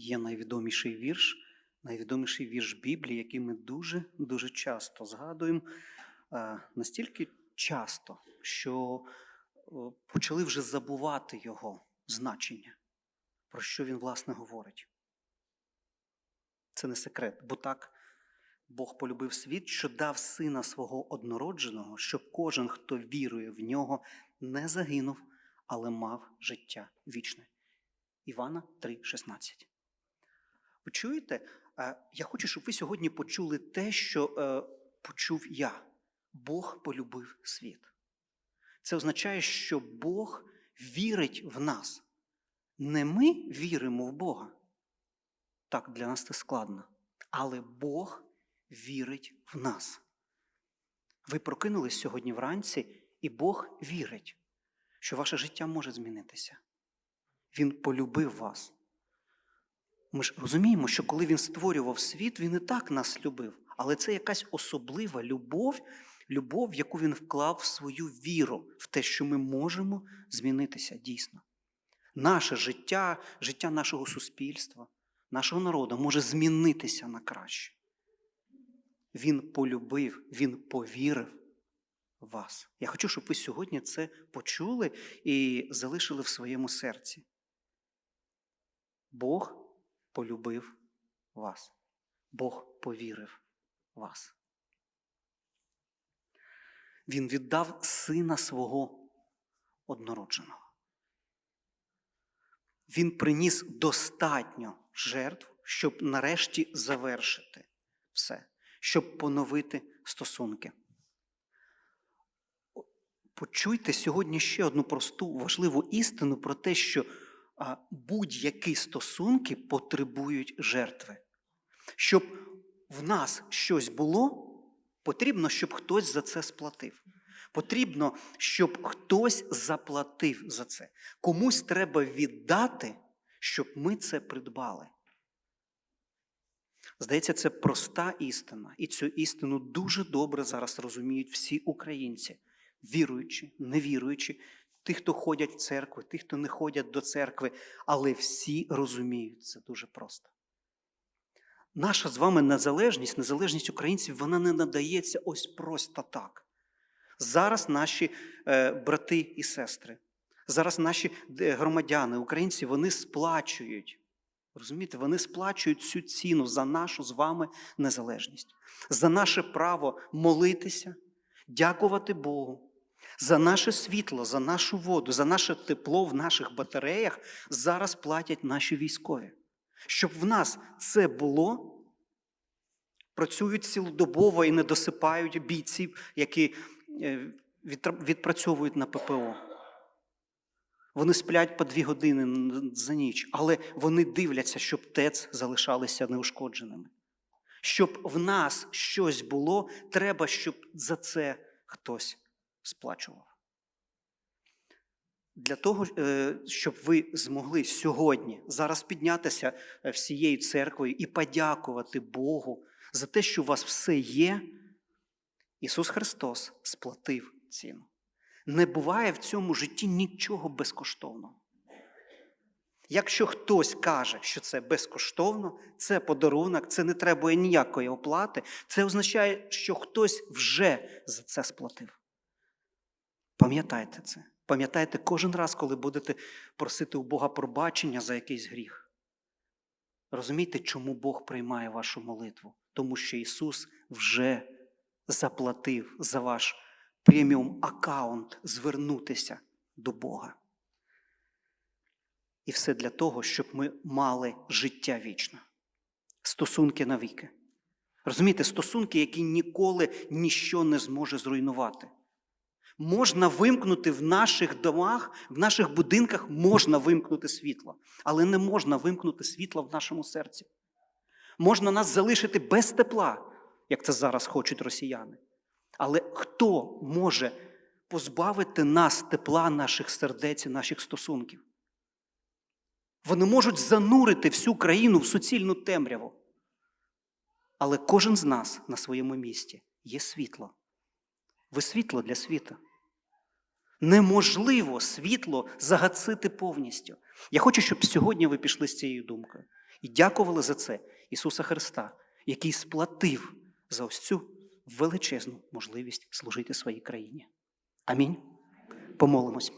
є найвідоміший вірш, найвідоміший вірш Біблії, який ми дуже-дуже часто згадуємо, настільки часто, що почали вже забувати його значення, про що він, власне, говорить. Це не секрет, бо так Бог полюбив світ, що дав сина свого однородженого, щоб кожен, хто вірує в нього, не загинув, але мав життя вічне. Івана 3,16. Ви чуєте? Е, Я хочу, щоб ви сьогодні почули те, що е, почув я. Бог полюбив світ. Це означає, що Бог вірить в нас. Не ми віримо в Бога. Так, для нас це складно. Але Бог вірить в нас. Ви прокинулись сьогодні вранці, і Бог вірить, що ваше життя може змінитися. Він полюбив вас. Ми ж розуміємо, що коли він створював світ, він і так нас любив. Але це якась особлива любов, любов, яку він вклав в свою віру, в те, що ми можемо змінитися дійсно. Наше життя, життя нашого суспільства, нашого народу може змінитися на краще. Він полюбив, він повірив вас. Я хочу, щоб ви сьогодні це почули і залишили в своєму серці. Бог полюбив вас. Бог повірив вас. Він віддав сина свого однородженого. Він приніс достатньо жертв, щоб нарешті завершити все, щоб поновити стосунки. Почуйте сьогодні ще одну просту важливу істину про те, що будь-які стосунки потребують жертви. Щоб в нас щось було, потрібно, щоб хтось за це сплатив. Потрібно, щоб хтось заплатив за це. Комусь треба віддати, щоб ми це придбали. Здається, це проста істина. І цю істину дуже добре зараз розуміють всі українці, віруючі, невіруючі, ті, хто ходять в церкву, ті, хто не ходять до церкви, але всі розуміють це дуже просто. Наша з вами незалежність, незалежність українців, вона не надається ось просто так. Зараз наші е, брати і сестри, зараз наші е, громадяни, українці, вони сплачують. Розумієте, вони сплачують цю ціну за нашу з вами незалежність, за наше право молитися, дякувати Богу, за наше світло, за нашу воду, за наше тепло в наших батареях зараз платять наші військові. Щоб в нас це було, працюють цілодобово і не досипають бійців, які е, відпрацьовують на ППО. Вони сплять по дві години за ніч, але вони дивляться, щоб ТЕЦ залишалися неушкодженими. Щоб в нас щось було, треба, щоб за це хтось сплачував. Для того, е, щоб ви змогли сьогодні зараз піднятися е, всією церквою і подякувати Богу за те, що у вас все є, Ісус Христос сплатив ціну. Не буває в цьому житті нічого безкоштовного. Якщо хтось каже, що це безкоштовно, це подарунок, це не треба ніякої оплати, це означає, що хтось вже за це сплатив. Пам'ятайте це. Пам'ятайте кожен раз, коли будете просити у Бога пробачення за якийсь гріх. Розумієте, чому Бог приймає вашу молитву? Тому що Ісус вже заплатив за ваш преміум аккаунт звернутися до Бога. І все для того, щоб ми мали життя вічне, стосунки навіки. Розумієте, стосунки, які ніколи ніщо не зможе зруйнувати. Можна вимкнути в наших домах, в наших будинках можна вимкнути світло, але не можна вимкнути світло в нашому серці. Можна нас залишити без тепла, як це зараз хочуть росіяни. Але хто може позбавити нас тепла наших сердець і наших стосунків? Вони можуть занурити всю країну в суцільну темряву. Але кожен з нас на своєму місці є світло. Ви світло для світу. Неможливо світло загасити повністю. Я хочу, щоб сьогодні ви пішли з цією думкою. І дякували за це Ісуса Христа, який сплатив за ось цю величезну можливість служити своїй країні. Амінь. Помолимось.